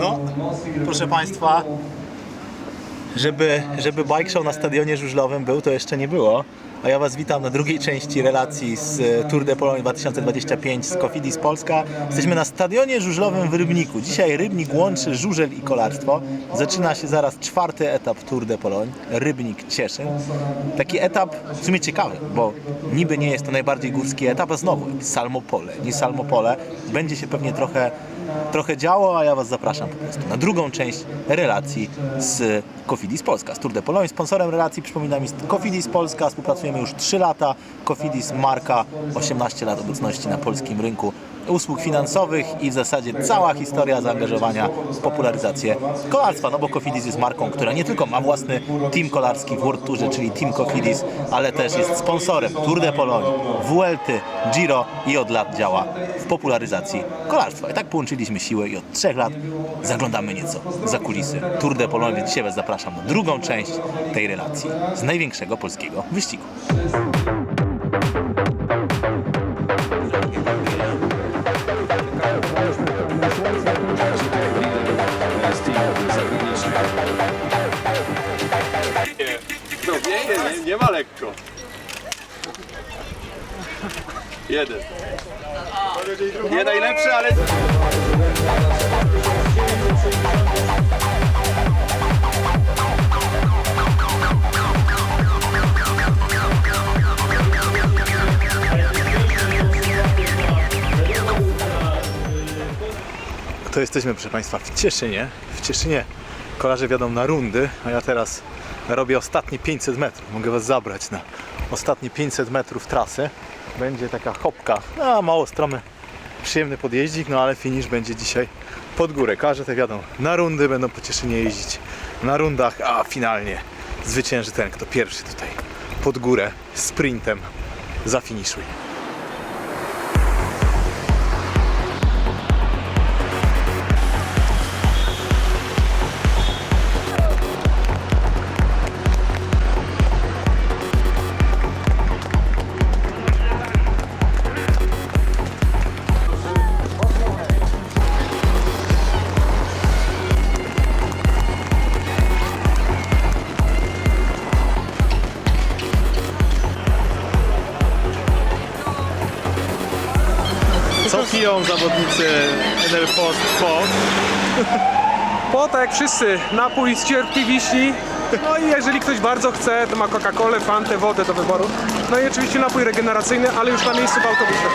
No, proszę Państwa, żeby, żeby bike show na stadionie żużlowym był, to jeszcze nie było. A ja Was witam na drugiej części relacji z e, Tour de Pologne 2025 z Cofidis Polska. Jesteśmy na stadionie żużlowym w Rybniku. Dzisiaj Rybnik łączy żużel i kolarstwo. Zaczyna się zaraz czwarty etap Tour de Pologne, Rybnik Cieszyn. Taki etap w sumie ciekawy, bo niby nie jest to najbardziej górski etap, a znowu Salmopole, nie Salmopole. Będzie się pewnie trochę trochę działo, a ja Was zapraszam po prostu na drugą część relacji z Cofidis Polska, z Tour de Pologne. Sponsorem relacji, przypominam, jest Cofidis Polska. Współpracujemy już 3 lata. Cofidis marka, 18 lat obecności na polskim rynku usług finansowych i w zasadzie cała historia zaangażowania w popularyzację kolarstwa, no bo Cofidis jest marką, która nie tylko ma własny team kolarski w World Tourze, czyli Team Cofidis, ale też jest sponsorem Tour de Pologne, Vuelty, Giro i od lat działa w popularyzacji kolarstwa. I tak połączyliśmy siły i od trzech lat zaglądamy nieco za kulisy Tour de Pologne, więc Was zapraszam na drugą część tej relacji z największego polskiego wyścigu. Lekko. Jeden. Nie najlepszy, ale... To jesteśmy, proszę Państwa, w Cieszynie. W Cieszynie kolarze wiadą na rundy, a ja teraz robię ostatnie 500 metrów. Mogę Was zabrać na ostatnie 500 metrów trasy. Będzie taka hopka, a mało stromy, przyjemny podjeździk, no ale finish będzie dzisiaj pod górę. Kolarze te wiadą na rundy, będą po Cieszynie jeździć na rundach, a finalnie zwycięży ten, kto pierwszy tutaj pod górę sprintem zafiniszuje. Piją zawodnicy Enel Post po? Po tak jak wszyscy, napój z cierpki wiśni. No i jeżeli ktoś bardzo chce, to ma Coca-Colę, Fantę, wodę do wyboru. No i oczywiście napój regeneracyjny, ale już na miejscu w autobusie.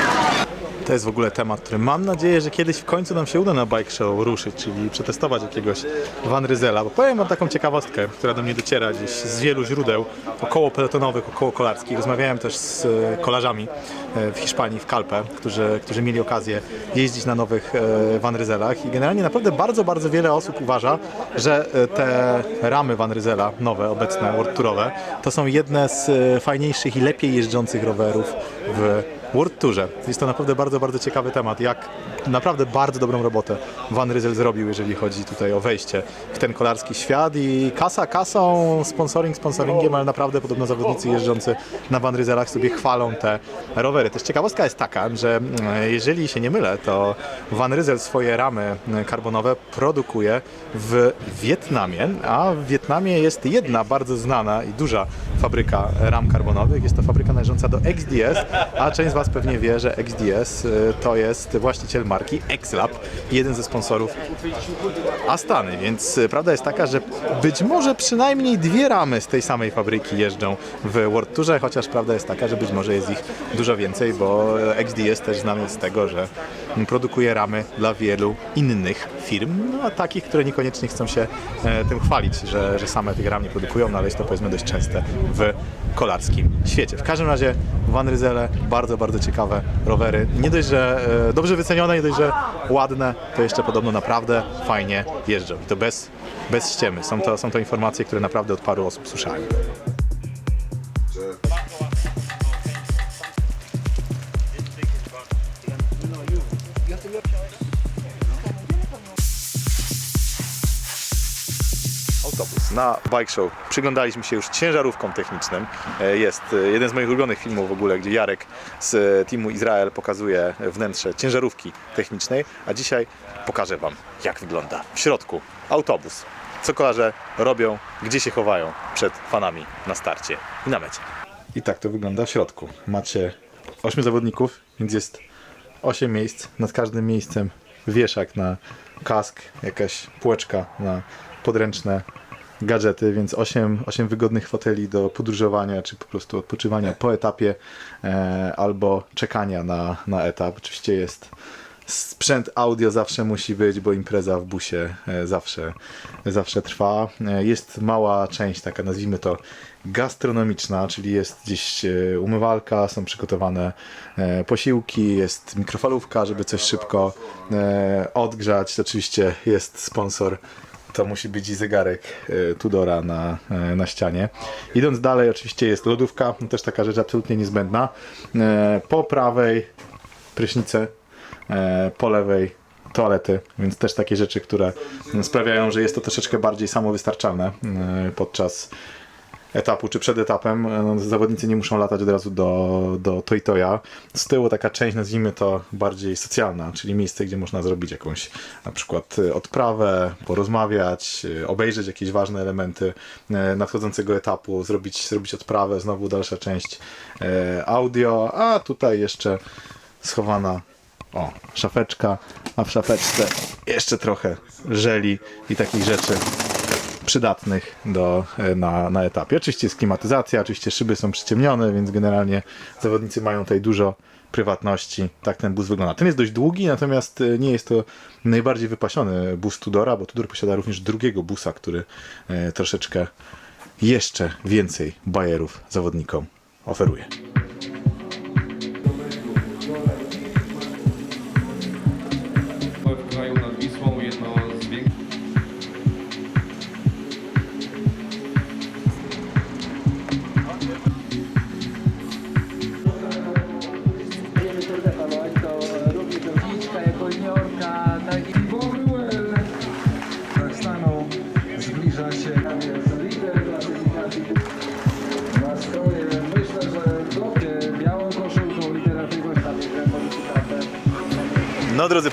To jest w ogóle temat, który mam nadzieję, że kiedyś w końcu nam się uda na bike show ruszyć, czyli przetestować jakiegoś Van Ryzela. Bo powiem wam taką ciekawostkę, która do mnie dociera gdzieś z wielu źródeł, około pelotonowych, około kolarskich. Rozmawiałem też z e, kolarzami e, w Hiszpanii, w Calpe, którzy, którzy mieli okazję jeździć na nowych e, Van Ryzelach i generalnie naprawdę bardzo, bardzo wiele osób uważa, że te ramy Van Ryzela, nowe, obecne, World Tourowe, to są jedne z fajniejszych i lepiej jeżdżących rowerów w World Tourze. Jest to naprawdę bardzo, bardzo ciekawy temat, jak naprawdę bardzo dobrą robotę Van Ryzel zrobił, jeżeli chodzi tutaj o wejście w ten kolarski świat i kasa kasą, sponsoring sponsoringiem, ale naprawdę podobno zawodnicy jeżdżący na Van Ryzelach sobie chwalą te rowery. Też ciekawostka jest taka, że mm, jeżeli się nie mylę, to Van Ryzel swoje ramy mm, karbonowe produkuje w Wietnamie, a w Wietnamie jest jedna bardzo znana i duża fabryka ram karbonowych. Jest to fabryka należąca do XDS, a część z Was pewnie wie, że XDS y, to jest właściciel marki XLab, jeden ze sponsorów Astany, więc y, prawda jest taka, że być może przynajmniej dwie ramy z tej samej fabryki jeżdżą w World Tourze, chociaż prawda jest taka, że być może jest ich dużo więcej, bo XDS też znany z tego, że produkuje ramy dla wielu innych firm, no a takich, które niekoniecznie chcą się e, tym chwalić, że, że same tych ram nie produkują, no ale jest to powiedzmy dość częste w kolarskim świecie. W każdym razie Van Ryzele, bardzo, bardzo ciekawe rowery. Nie dość, że e, dobrze wycenione, nie dość, że ładne, to jeszcze podobno naprawdę fajnie jeżdżą. I to bez, bez ściemy. Są to, są to informacje, które naprawdę od paru osób słyszałem. Autobus. Na Bike Show przyglądaliśmy się już ciężarówkom technicznym. E, Jest e, jeden z moich ulubionych filmów w ogóle, gdzie Jarek z e, teamu Izrael pokazuje wnętrze ciężarówki technicznej, a dzisiaj pokażę Wam, jak wygląda w środku autobus. Co kolarze robią, gdzie się chowają przed fanami na starcie i na mecie. I tak to wygląda w środku. Macie 8 zawodników, więc jest 8 miejsc. Nad każdym miejscem wieszak na kask, jakaś półeczka na podręczne gadżety, więc 8, 8 wygodnych foteli do podróżowania, czy po prostu odpoczywania po etapie, e, albo czekania na, na etap. Oczywiście jest sprzęt audio zawsze musi być, bo impreza w busie e, zawsze, zawsze trwa. E, Jest mała część, taka nazwijmy to gastronomiczna, czyli jest gdzieś e, umywalka, są przygotowane posiłki, jest mikrofalówka, żeby coś szybko odgrzać. Oczywiście jest sponsor to musi być i zegarek e, Tudora na, e, na ścianie. Idąc dalej, oczywiście jest lodówka, też taka rzecz absolutnie niezbędna. E, Po prawej prysznice, po lewej toalety, więc też takie rzeczy, które sprawiają, że jest to troszeczkę bardziej samowystarczalne podczas etapu czy przed etapem. E, No, zawodnicy nie muszą latać od razu do, do Toy Toya. Z tyłu taka część, nazwijmy to bardziej socjalna, czyli miejsce, gdzie można zrobić jakąś na przykład e, odprawę, porozmawiać, e, obejrzeć jakieś ważne elementy nadchodzącego etapu, zrobić, zrobić odprawę, znowu dalsza część audio, a tutaj jeszcze schowana o, szafeczka, a w szafeczce jeszcze trochę żeli i takich rzeczy przydatnych do, e, na, na etapie. Oczywiście jest klimatyzacja, oczywiście szyby są przyciemnione, więc generalnie zawodnicy mają tutaj dużo prywatności. Tak ten bus wygląda. Ten jest dość długi, natomiast e, nie jest to najbardziej wypasiony bus Tudora, bo Tudor posiada również drugiego busa, który e, troszeczkę jeszcze więcej bajerów zawodnikom oferuje.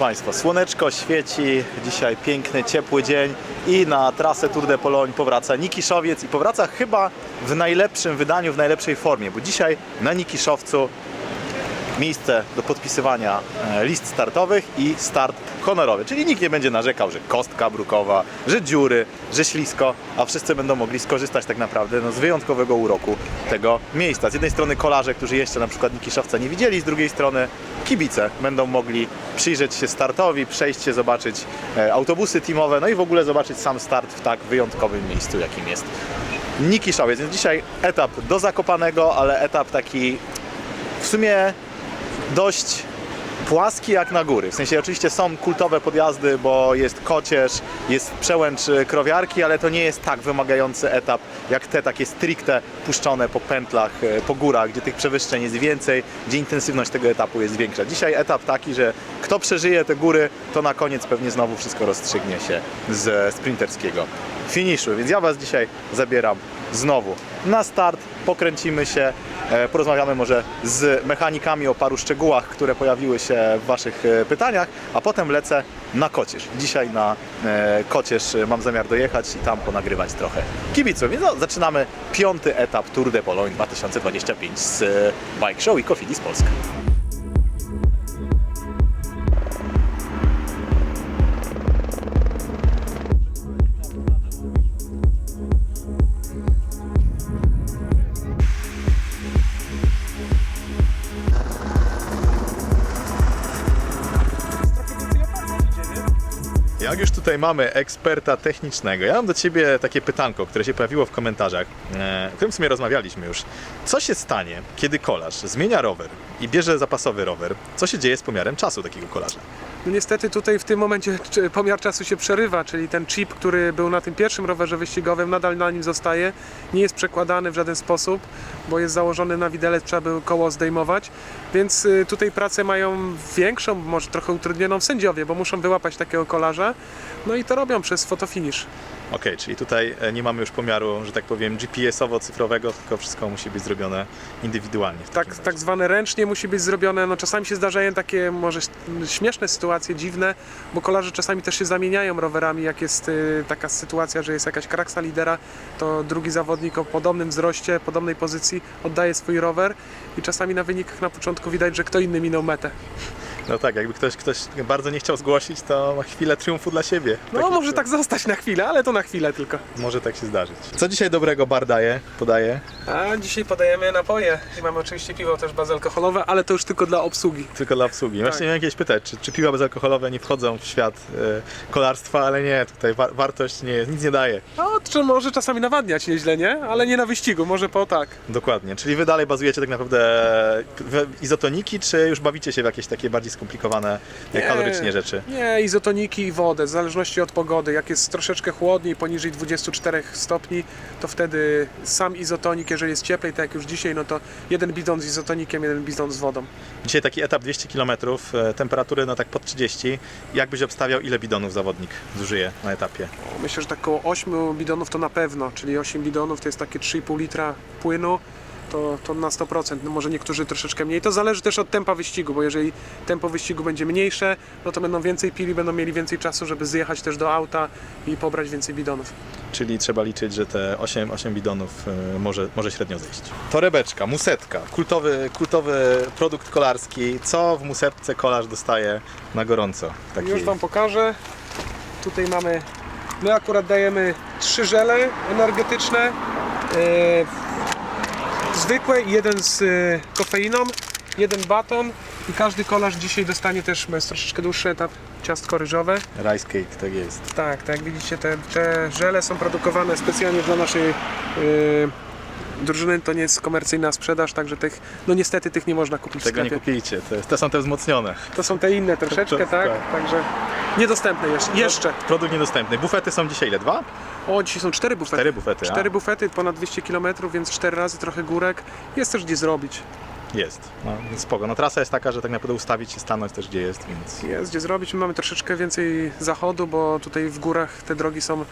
Państwo, słoneczko świeci, dzisiaj piękny, ciepły dzień i na trasę Tour de Pologne powraca Nikiszowiec i powraca chyba w najlepszym wydaniu, w najlepszej formie, bo dzisiaj na Nikiszowcu miejsce do podpisywania e, list startowych i start honorowy, czyli nikt nie będzie narzekał, że kostka brukowa, że dziury, że ślisko, a wszyscy będą mogli skorzystać tak naprawdę no, z wyjątkowego uroku tego miejsca. Z jednej strony kolarze, którzy jeszcze na przykład Nikiszowca nie widzieli, z drugiej strony kibice będą mogli przyjrzeć się startowi, przejść się, zobaczyć e, autobusy teamowe, no i w ogóle zobaczyć sam start w tak wyjątkowym miejscu, jakim jest Nikiszowiec. Więc dzisiaj etap do Zakopanego, ale etap taki w sumie dość płaski jak na góry. W sensie oczywiście są kultowe podjazdy, bo jest kocierz, jest przełęcz y, krowiarki, ale to nie jest tak wymagający etap jak te takie stricte puszczone po pętlach, y, po górach, gdzie tych przewyższeń jest więcej, gdzie intensywność tego etapu jest większa. Dzisiaj etap taki, że kto przeżyje te góry, to na koniec pewnie znowu wszystko rozstrzygnie się z sprinterskiego finiszu. Więc ja Was dzisiaj zabieram znowu na start, pokręcimy się, e, porozmawiamy może z mechanikami o paru szczegółach, które pojawiły się w Waszych e, pytaniach, a potem lecę na Kocierz. Dzisiaj na e, Kocierz mam zamiar dojechać i tam ponagrywać trochę kibiców. Więc no, zaczynamy piąty etap Tour de Pologne 2025 z Bike Show i Cofidis Polska. Jak już tutaj mamy eksperta technicznego, ja mam do Ciebie takie pytanko, które się pojawiło w komentarzach, e, o którym w sumie rozmawialiśmy już. Co się stanie, kiedy kolarz zmienia rower i bierze zapasowy rower? Co się dzieje z pomiarem czasu takiego kolarza? No niestety tutaj w tym momencie pomiar czasu się przerywa, czyli ten chip, który był na tym pierwszym rowerze wyścigowym, nadal na nim zostaje, nie jest przekładany w żaden sposób, bo jest założony na widelec, trzeba by koło zdejmować, więc y, tutaj pracę mają większą, może trochę utrudnioną sędziowie, bo muszą wyłapać takiego kolarza, no i to robią przez fotofinish. Okej, czyli tutaj e, nie mamy już pomiaru, że tak powiem, GPS-owo-cyfrowego, tylko wszystko musi być zrobione indywidualnie. Tak, tak zwane ręcznie musi być zrobione. No, czasami się zdarzają takie może śmieszne sytuacje, dziwne, bo kolarze czasami też się zamieniają rowerami. Jak jest y, taka sytuacja, że jest jakaś kraksa lidera, to drugi zawodnik o podobnym wzroście, podobnej pozycji oddaje swój rower i czasami na wynikach na początku widać, że kto inny minął metę. No tak, jakby ktoś, ktoś bardzo nie chciał zgłosić, to ma chwilę triumfu dla siebie. No Taki- może tak zostać na chwilę, ale to na chwilę tylko. Może tak się zdarzyć. Co dzisiaj dobrego bar daje, podaje? A dzisiaj podajemy napoje. I mamy oczywiście piwo też bezalkoholowe, ale to już tylko dla obsługi. Tylko dla obsługi. Właśnie miałem jakieś pytać, czy, czy piwa bezalkoholowe nie wchodzą w świat e, kolarstwa, ale nie, tutaj wa- wartość nie jest, nic nie daje. No, czy może czasami nawadniać nieźle, nie? Ale nie na wyścigu, może po tak. Dokładnie. Czyli wy dalej bazujecie tak naprawdę w izotoniki, czy już bawicie się w jakieś takie bardziej skomplikowane Nie. kalorycznie rzeczy? Nie, izotoniki i wodę, w zależności od pogody. Jak jest troszeczkę chłodniej, poniżej 24 stopni, to wtedy sam izotonik, jeżeli jest cieplej, tak jak już dzisiaj, no to jeden bidon z izotonikiem, jeden bidon z wodą. Dzisiaj taki etap 200 km, e, temperatury no tak pod 30. Jak byś obstawiał, ile bidonów zawodnik zużyje na etapie? Myślę, że tak około 8 bidonów to na pewno, czyli 8 bidonów to jest takie 3,5 litra płynu. To, to na 100%, no może niektórzy troszeczkę mniej. To zależy też od tempa wyścigu, bo jeżeli tempo wyścigu będzie mniejsze, no to będą więcej pili, będą mieli więcej czasu, żeby zjechać też do auta i pobrać więcej bidonów. Czyli trzeba liczyć, że te 8, 8 bidonów e, może, może średnio zejść. Torebeczka, musetka, kultowy, kultowy produkt kolarski. Co w musetce kolarz dostaje na gorąco? Takiej- Już Wam pokażę. Tutaj mamy, my akurat dajemy trzy żele energetyczne, e, zwykłe i jeden z e, kofeiną, jeden baton i każdy kolarz dzisiaj dostanie też, bo jest troszeczkę dłuższy etap, ciastko ryżowe. Rice cake, tak jest. Tak, tak jak widzicie te, te żele są produkowane specjalnie dla naszej e, drużyny, to nie jest komercyjna sprzedaż, także tych, no niestety tych nie można kupić w Tego nie kupiliście, te, te są te wzmocnione. To są te inne troszeczkę, To- tak, tak. także niedostępne jeszcze. jeszcze. Produkt niedostępny. Bufety są dzisiaj ile? Dwa? O, dzisiaj są cztery bufety. Cztery bufety. Cztery bufety, ponad 200 km, więc cztery razy trochę górek. Jest też gdzie zrobić. Jest. No, spoko. No trasa jest taka, że tak naprawdę ustawić się, stanąć też gdzie jest, więc Jest gdzie zrobić. My mamy troszeczkę więcej zachodu, bo tutaj w górach te drogi są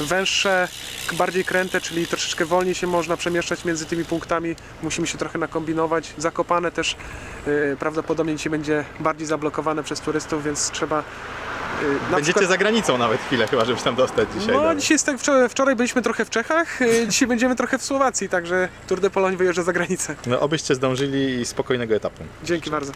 węższe, bardziej kręte, czyli troszeczkę wolniej się można przemieszczać między tymi punktami. Musimy się trochę nakombinować. Zakopane też yy, prawdopodobnie dzisiaj będzie bardziej zablokowane przez turystów, więc trzeba będziecie przykład- za granicą nawet chwilę chyba, żeby się tam dostać dzisiaj. No, dalej. dzisiaj jest tak, wczoraj, byliśmy trochę w Czechach, yy, dzisiaj będziemy trochę w Słowacji, także Tour de Pologne wyjeżdża za granicę. No, obyście zdążyli i spokojnego etapu. Dzięki bardzo.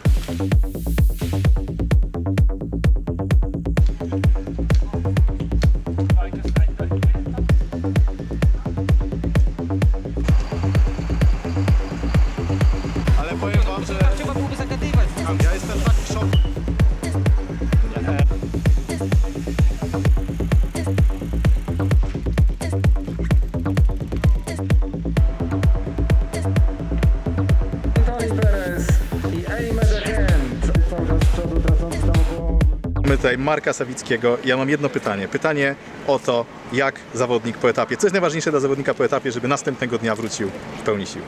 Tutaj Marka Sawickiego. Ja mam jedno pytanie. Pytanie o to, jak zawodnik po etapie. Co jest najważniejsze dla zawodnika po etapie, żeby następnego dnia wrócił w pełni sił?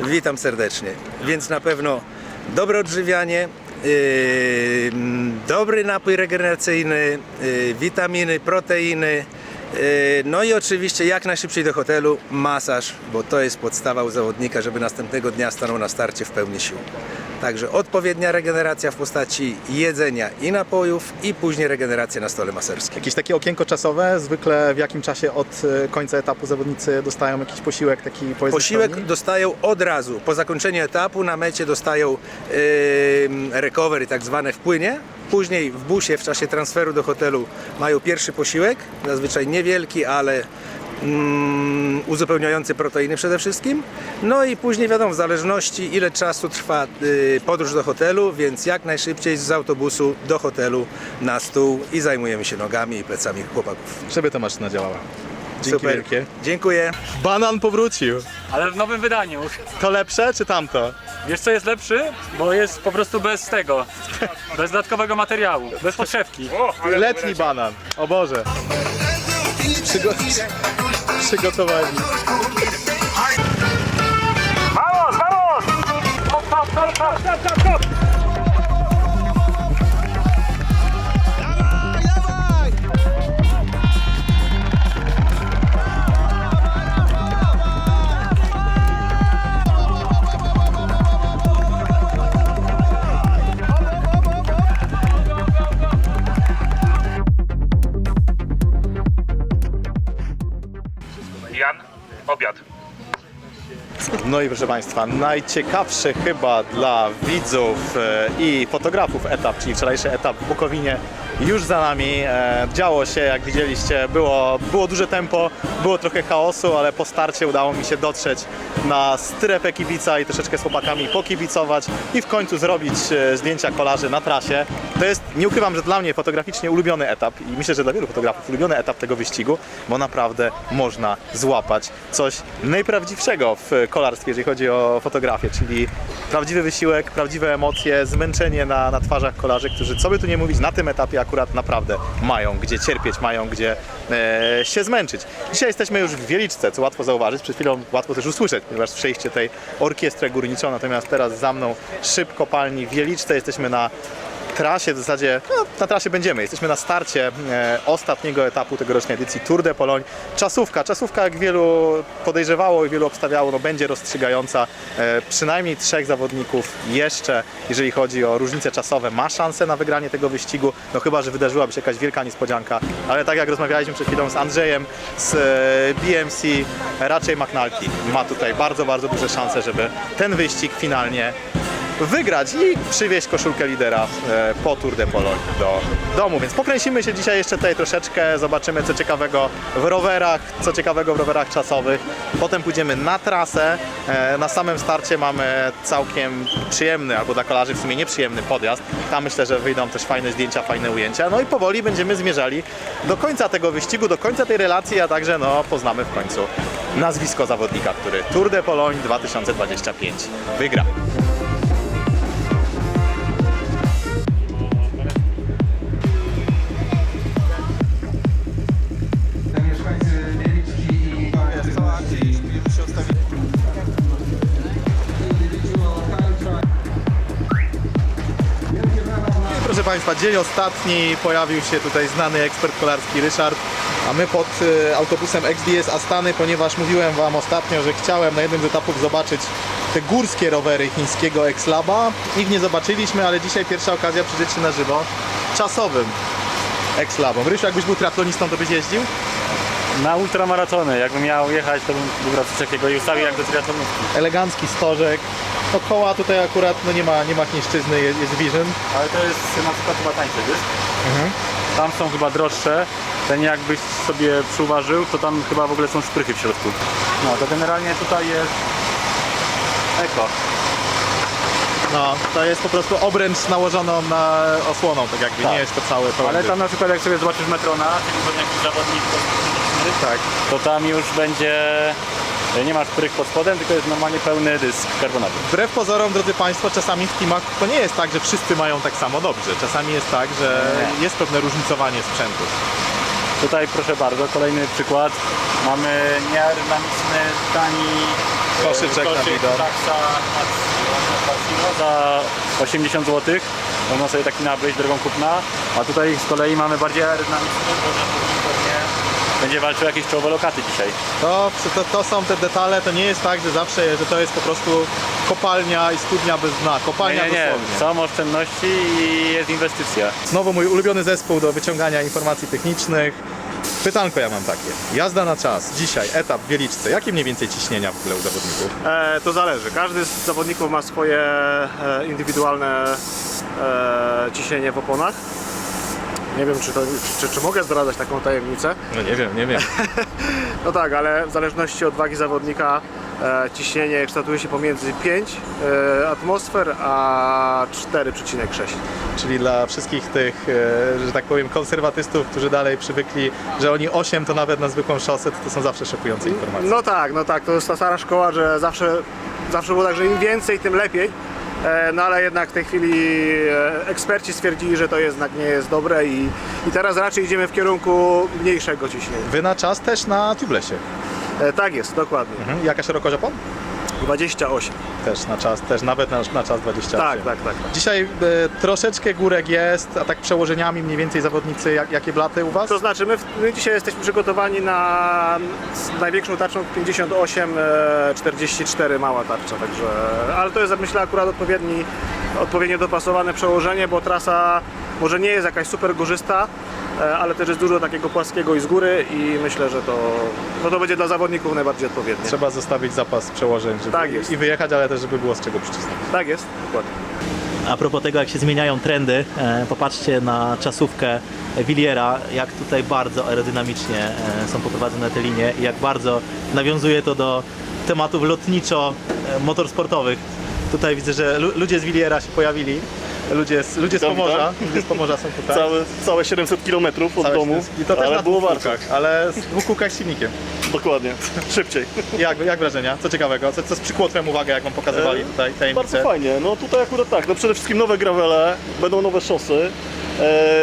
Witam serdecznie. Więc na pewno dobre odżywianie, yy, dobry napój regeneracyjny, yy, witaminy, proteiny. yy, No i oczywiście jak najszybciej do hotelu masaż, bo to jest podstawa u zawodnika, żeby następnego dnia stanął na starcie w pełni sił. Także odpowiednia regeneracja w postaci jedzenia i napojów i później regeneracja na stole maserskim. Jakieś takie okienko czasowe, zwykle w jakim czasie od e, końca etapu zawodnicy dostają jakiś posiłek taki powiedzmy Posiłek pełni? dostają od razu. Po zakończeniu etapu na mecie dostają yy, recovery tak zwane w płynie. Później w busie w czasie transferu do hotelu mają pierwszy posiłek, zazwyczaj niewielki, ale mm, uzupełniający proteiny przede wszystkim. No i później wiadomo, w zależności ile czasu trwa yy, podróż do hotelu, więc jak najszybciej z autobusu do hotelu na stół i zajmujemy się nogami i plecami chłopaków. Żeby ta maszyna działała. Dzięki Super. wielkie. Dziękuję. Banan powrócił. Ale w nowym wydaniu. To lepsze czy tamto? Wiesz co jest lepszy? Bo jest po prostu bez tego. Bez dodatkowego materiału. Bez podszewki. Letni banan. O Boże. Przygo- przygotowani. Vamos, vamos! Hop, hop, hop, hop, hop, hop, No i proszę Państwa, najciekawszy chyba dla widzów e, i fotografów etap, czyli wczorajszy etap w Bukowinie już za nami. E, Działo się, jak widzieliście, było, było duże tempo, było trochę chaosu, ale po starcie udało mi się dotrzeć na strefę kibica i troszeczkę z chłopakami pokibicować i w końcu zrobić e, zdjęcia kolarzy na trasie. To jest, nie ukrywam, że dla mnie fotograficznie ulubiony etap i myślę, że dla wielu fotografów ulubiony etap tego wyścigu, bo naprawdę można złapać coś najprawdziwszego w kolarstwie, jeżeli chodzi o fotografię, czyli prawdziwy wysiłek, prawdziwe emocje, zmęczenie na, na twarzach kolarzy, którzy, co by tu nie mówić, na tym etapie akurat naprawdę mają gdzie cierpieć, mają gdzie e, się zmęczyć. Dzisiaj jesteśmy już w Wieliczce, co łatwo zauważyć, przed chwilą łatwo też usłyszeć, ponieważ przejście tej orkiestrę górniczą, natomiast teraz za mną szyb kopalni w Wieliczce, jesteśmy na trasie w zasadzie, no, na trasie będziemy. Jesteśmy na starcie e, ostatniego etapu tegorocznej edycji Tour de Pologne. Czasówka, czasówka jak wielu podejrzewało i wielu obstawiało, no, będzie rozstrzygająca. E, przynajmniej trzech zawodników jeszcze, jeżeli chodzi o różnice czasowe, ma szansę na wygranie tego wyścigu, no chyba, że wydarzyłaby się jakaś wielka niespodzianka. Ale tak jak rozmawialiśmy przed chwilą z Andrzejem, z e, BMC, raczej McNulty ma tutaj bardzo, bardzo duże szanse, żeby ten wyścig finalnie wygrać i przywieźć koszulkę lidera e, po Tour de Pologne do domu. Więc pokręcimy się dzisiaj jeszcze tutaj troszeczkę, zobaczymy co ciekawego w rowerach, co ciekawego w rowerach czasowych. Potem pójdziemy na trasę. E, Na samym starcie mamy całkiem przyjemny, albo dla kolarzy w sumie nieprzyjemny podjazd. Tam myślę, że wyjdą też fajne zdjęcia, fajne ujęcia. No i powoli będziemy zmierzali do końca tego wyścigu, do końca tej relacji, a także no, poznamy w końcu nazwisko zawodnika, który Tour de Pologne 2025 wygra. Państwa, dzień ostatni, pojawił się tutaj znany ekspert kolarski Ryszard, a my pod y, autobusem XDS Astany, ponieważ mówiłem Wam ostatnio, że chciałem na jednym z etapów zobaczyć te górskie rowery chińskiego X-Laba. Ich nie zobaczyliśmy, ale dzisiaj pierwsza okazja przyjrzeć się na żywo czasowym X-Labom. Rysiu, jakbyś był triatlonistą, to byś jeździł? Na ultramaratony, jakbym miał jechać, to bym coś takiego i ustawił jak do triatlonówki. Elegancki stożek. No koła tutaj akurat no nie ma, nie ma chińszczyzny, jest, jest Vision. Ale to jest na przykład chyba tańsze, wiesz? Tam są chyba droższe. Ten jakbyś sobie przyuważył, to tam chyba w ogóle są szprychy w środku. No to generalnie tutaj jest eko. No, to jest po prostu obręcz nałożoną na osłoną, tak jakby, Tak. nie jest to całe pełen Ale dysk. tam na przykład jak sobie zobaczysz Metrona, czyli pewnie jakiś zawodnik, Tak. to tam już będzie, nie masz szprych pod spodem, tylko jest normalnie pełny dysk karbonowy. Wbrew pozorom, drodzy Państwo, czasami w teamach to nie jest tak, że wszyscy mają tak samo dobrze. Czasami jest tak, że Nie. jest pewne różnicowanie sprzętu. Tutaj proszę bardzo, kolejny przykład. Mamy nieaerodynamiczny, tani e, Koszyczek na bidon. Taxa za 80 zł. Można sobie taki nabyć drogą kupna. A tutaj z kolei mamy bardziej aerodynamiczny, będzie walczył o jakieś czołowe lokaty dzisiaj. To, to, to są te detale, to nie jest tak, że zawsze, że to jest po prostu kopalnia i studnia bez dna. Kopalnia Nie, nie, nie. dosłownie. Są oszczędności i jest inwestycja. Znowu mój ulubiony zespół do wyciągania informacji technicznych. Pytanko ja mam takie. Jazda na czas. Dzisiaj etap w Wieliczce. Jakie mniej więcej ciśnienia w ogóle u zawodników? E, to zależy. Każdy z zawodników ma swoje e, indywidualne e, ciśnienie w oponach. Nie wiem, czy, to, czy, czy mogę zdradzać taką tajemnicę. No nie wiem, nie wiem. No tak, ale w zależności od wagi zawodnika e, ciśnienie kształtuje się pomiędzy 5 e, atmosfer a 4,6. Czyli dla wszystkich tych, e, że tak powiem, konserwatystów, którzy dalej przywykli, że oni 8 to nawet na zwykłą szosę, to, to są zawsze szokujące informacje. No tak, no tak, to jest ta stara szkoła, że zawsze, zawsze było tak, że im więcej, tym lepiej. E, No ale jednak w tej chwili e, eksperci stwierdzili, że to jednak nie jest dobre i, i teraz raczej idziemy w kierunku mniejszego ciśnienia. Wy na czas też na tublesie. E, Tak jest, dokładnie. Mhm. Jaka szerokość opon? 28. Też na czas, też nawet na, na czas 20. Tak, tak, tak. tak. Dzisiaj e, troszeczkę górek jest, a tak przełożeniami mniej więcej zawodnicy, jak, jakie blaty u Was? To znaczy, my, w- my dzisiaj jesteśmy przygotowani na największą tarczą 58, e, 44 mała tarcza, także, ale to jest myślę akurat odpowiedni, odpowiednio dopasowane przełożenie, bo trasa może nie jest jakaś super górzysta, e, ale też jest dużo takiego płaskiego i z góry i myślę, że to, no to będzie dla zawodników najbardziej odpowiednie. Trzeba zostawić zapas przełożeń, żeby Tak jest. i wyjechać, ale też żeby było z czego przycisnąć. Tak jest, dokładnie. A propos tego, jak się zmieniają trendy, e, popatrzcie na czasówkę Williera, jak tutaj bardzo aerodynamicznie e, są poprowadzone te linie i jak bardzo nawiązuje to do tematów lotniczo-motorsportowych. Tutaj widzę, że lu- ludzie z Williera się pojawili, ludzie z, ludzie z Witam, Pomorza, ludzie z Pomorza są tutaj. Całe, całe 700 km od Całe domu, I to też ale na było dwóch warto. kółkach, ale z dwóch kółkach z silnikiem. Dokładnie, szybciej. Jak, jak wrażenia? Co ciekawego? Co, co Twoją uwagę, jak Wam pokazywali E, tutaj tajemnice? Bardzo fajnie, no tutaj akurat tak, no przede wszystkim nowe gravele, będą nowe szosy,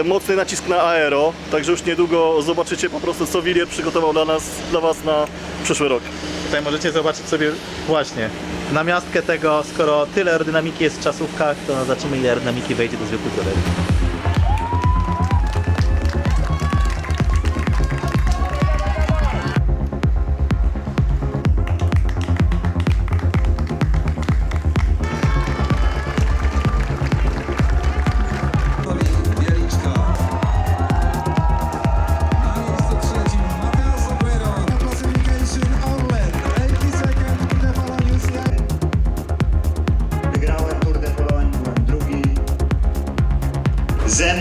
mocny nacisk na aero, także już niedługo zobaczycie po prostu co Willier przygotował dla nas, dla Was na przyszły rok. Tutaj możecie zobaczyć sobie właśnie namiastkę tego, skoro tyle aerodynamiki jest w czasówkach, to zobaczymy ile aerodynamiki wejdzie do zwykłych rowerów.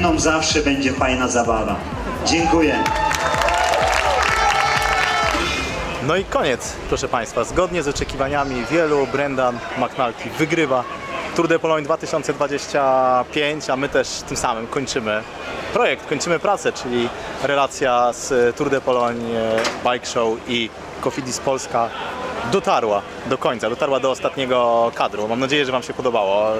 Mną zawsze będzie fajna zabawa. Dziękuję. No i koniec, proszę Państwa. Zgodnie z oczekiwaniami wielu, Brendan McNulty wygrywa Tour de Pologne 2025, a my też tym samym kończymy projekt, kończymy pracę, czyli relacja z Tour de Pologne Bike Show i Cofidis Polska dotarła do końca, dotarła do ostatniego kadru. Mam nadzieję, że Wam się podobało. E,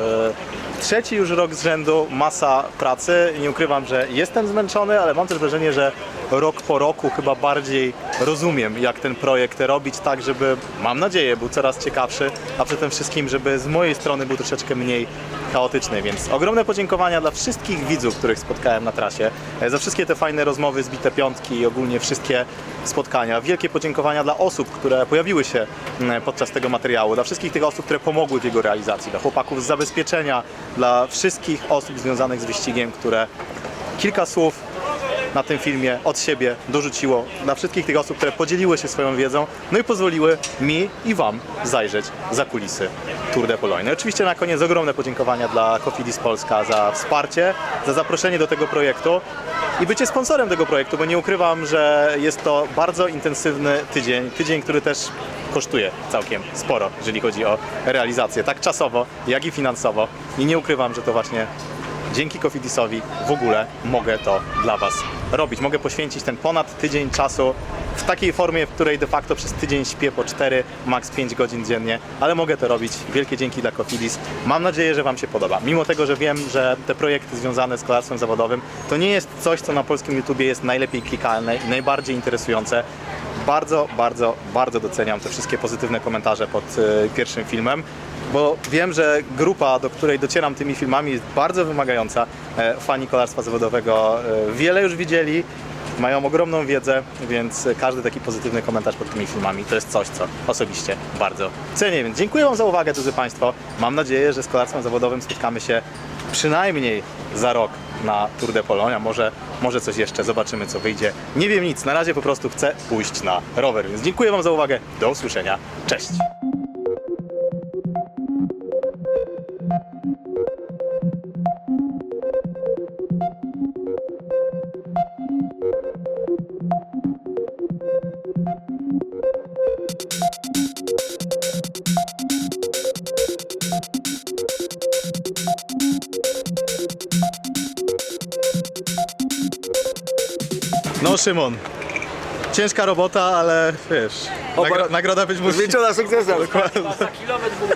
Trzeci już rok z rzędu, masa pracy. Nie ukrywam, że jestem zmęczony, ale mam też wrażenie, że rok po roku chyba bardziej rozumiem, jak ten projekt robić tak, żeby, mam nadzieję, był coraz ciekawszy, a przede wszystkim, żeby z mojej strony był troszeczkę mniej chaotyczny. Więc ogromne podziękowania dla wszystkich widzów, których spotkałem na trasie, e, za wszystkie te fajne rozmowy, zbite piątki i ogólnie wszystkie spotkania. Wielkie podziękowania dla osób, które pojawiły się podczas tego materiału, dla wszystkich tych osób, które pomogły w jego realizacji, dla chłopaków z zabezpieczenia, dla wszystkich osób związanych z wyścigiem, które kilka słów na tym filmie od siebie dorzuciło dla wszystkich tych osób, które podzieliły się swoją wiedzą, no i pozwoliły mi i Wam zajrzeć za kulisy Tour de Pologne. Oczywiście na koniec ogromne podziękowania dla Cofidis Polska za wsparcie, za zaproszenie do tego projektu i bycie sponsorem tego projektu, bo nie ukrywam, że jest to bardzo intensywny tydzień, tydzień, który też kosztuje całkiem sporo, jeżeli chodzi o realizację, tak czasowo, jak i finansowo i nie ukrywam, że to właśnie dzięki Cofidisowi w ogóle mogę to dla Was robić. Mogę poświęcić ten ponad tydzień czasu w takiej formie, w której de facto przez tydzień śpię po 4, max 5 godzin dziennie, ale mogę to robić. Wielkie dzięki dla Cofidis. Mam nadzieję, że Wam się podoba. Mimo tego, że wiem, że te projekty związane z kolarstwem zawodowym to nie jest coś, co na polskim YouTubie jest najlepiej klikalne i najbardziej interesujące. Bardzo, bardzo, bardzo doceniam te wszystkie pozytywne komentarze pod e, pierwszym filmem bo wiem, że grupa, do której docieram tymi filmami jest bardzo wymagająca. E, Fani kolarstwa zawodowego e, wiele już widzieli, mają ogromną wiedzę, więc każdy taki pozytywny komentarz pod tymi filmami to jest coś, co osobiście bardzo cenię. Więc dziękuję Wam za uwagę, drodzy Państwo. Mam nadzieję, że z kolarstwem zawodowym spotkamy się przynajmniej za rok na Tour de Polonia. Może, może coś jeszcze, zobaczymy co wyjdzie. Nie wiem nic, na razie po prostu chcę pójść na rower, więc dziękuję Wam za uwagę. Do usłyszenia. Cześć! Szymon, ciężka robota, ale wiesz, nagro, nagroda być musi. Zwiększona sukcesem. Dokładnie. Kilometr był